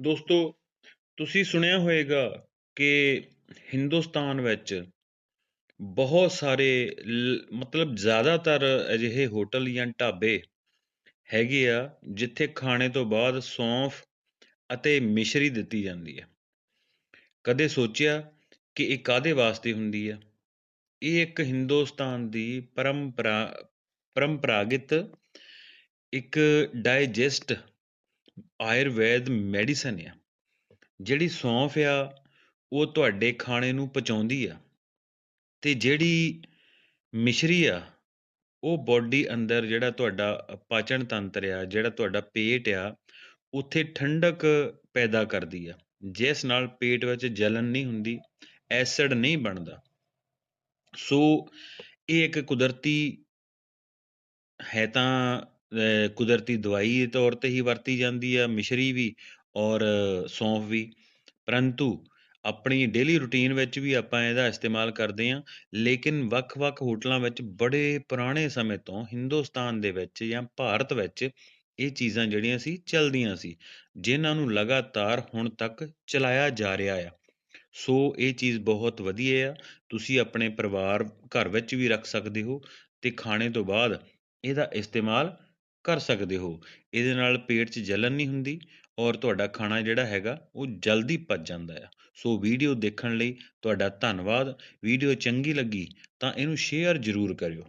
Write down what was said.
ਦੋਸਤੋ, ਤੁਸੀਂ ਸੁਣਿਆ ਹੋਵੇਗਾ ਕਿ ਹਿੰਦੁਸਤਾਨ ਵਿੱਚ ਬਹੁਤ ਸਾਰੇ ਲ- ਮਤਲਬ ਜ਼ਿਆਦਾਤਰ ਅਜਿਹੇ ਹੋਟਲ ਜਾਂ ਢਾਬੇ ਹੈਗੇ ਆ, ਜਿੱਥੇ ਖਾਣੇ ਤੋਂ ਬਾਅਦ ਸੌਂਫ ਅਤੇ ਮਿਸ਼ਰੀ ਦਿੱਤੀ ਜਾਂਦੀ ਹੈ ਕਦੇ ਸੋਚਿਆ ਕਿ ਇਹ ਕਾਦੇ ਵਾਸਤੇ ਹੁੰਦੀ ਆ? ਇਹ ਇੱਕ ਹਿੰਦੁਸਤਾਨ ਦੀ ਪਰੰਪਰਾ, ਪਰੰਪਰਾਗਤ ਇੱਕ ਡਾਈਜੈਸਟ ਆਯੁਰਵੈਦ ਮੈਡੀਸਨ ਆ। ਜਿਹੜੀ ਸੌਂਫ ਆ, ਉਹ ਤੁਹਾਡੇ ਖਾਣੇ ਨੂੰ ਪਚਾਉਂਦੀ ਆ। ਤੇ ਜਿਹੜੀ ਮਿਸ਼ਰੀ ਆ, ਉਹ ਬੋਡੀ ਅੰਦਰ ਜਿਹੜਾ ਤੁਹਾਡਾ ਪਾਚਨ ਤੰਤਰ ਆ, ਜਿਹੜਾ ਤੁਹਾਡਾ ਪੇਟ ਆ, ਉੱਥੇ ਠੰਡਕ ਪੈਦਾ ਕਰਦੀ ਆ। ਜਿਸ ਨਾਲ ਪੇਟ ਵਿੱਚ ਜਲਨ ਨਹੀਂ ਹੁੰਦੀ, ਐਸਿਡ ਨਹੀਂ ਬਣਦਾ। ਸੋ ਇਹ ਇੱਕ ਕੁਦਰਤੀ ਹੈ ਤਾਂ ਅਹ, ਕੁਦਰਤੀ ਦਵਾਈ ਦੇ ਤੌਰ ਤੇ ਹੀ ਵਰਤੀ ਜਾਂਦੀ ਆ ਮਿਸ਼ਰੀ ਵੀ ਔਰ ਸੌਂਫ ਵੀ। ਪਰੰਤੂ ਆਪਣੀ ਡੇਲੀ ਰੂਟੀਨ ਵਿੱਚ ਵੀ ਆਪਾਂ ਇਹਦਾ ਇਸਤੇਮਾਲ ਕਰਦੇ ਹਾਂ ਲੇਕਿਨ ਵੱਖ-ਵੱਖ ਹੋਟਲਾਂ ਵਿੱਚ ਬੜੇ ਪੁਰਾਣੇ ਸਮੇਂ ਤੋਂ ਹਿੰਦੁਸਤਾਨ ਦੇ ਵਿੱਚ ਜਾਂ ਭਾਰਤ ਵਿੱਚ ਇਹ ਚੀਜ਼ਾਂ ਜਿਹੜੀਆਂ ਸੀ ਚੱਲਦੀਆਂ ਸੀ ਜਿਨ੍ਹਾਂ ਨੂੰ ਲਗਾਤਾਰ ਹੁਣ ਤੱਕ ਚਲਾਇਆ ਜਾ ਰਿਹਾ ਆ। ਸੋ ਇਹ ਚੀਜ਼ ਬਹੁਤ ਵਧੀਆ ਆ ਤੁਸੀਂ ਆਪਣੇ ਪਰਿਵਾਰ ਘਰ ਵਿੱਚ ਵੀ ਰੱਖ ਸਕਦੇ ਹੋ ਤੇ ਖਾਣੇ ਤੋਂ ਬਾਅਦ ਇਹਦਾ ਇਸਤੇਮਾਲ ਕਰ ਸਕਦੇ ਹੋ। ਇਹਦੇ ਨਾਲ ਪੇਟ 'ਚ ਜਲਨ ਨਹੀਂ ਹੁੰਦੀ ਔਰ ਤੁਹਾਡਾ ਖਾਣਾ ਜਿਹੜਾ ਹੈਗਾ ਉਹ ਜਲਦੀ ਪਚ ਜਾਂਦਾ ਆ। ਸੋ ਵੀਡੀਓ ਦੇਖਣ ਲਈ ਤੁਹਾਡਾ ਧੰਨਵਾਦ। ਵੀਡੀਓ ਚੰਗੀ ਲੱਗੀ ਤਾਂ ਇਹਨੂੰ ਸ਼ੇਅਰ ਜ਼ਰੂਰ ਕਰਿਓ।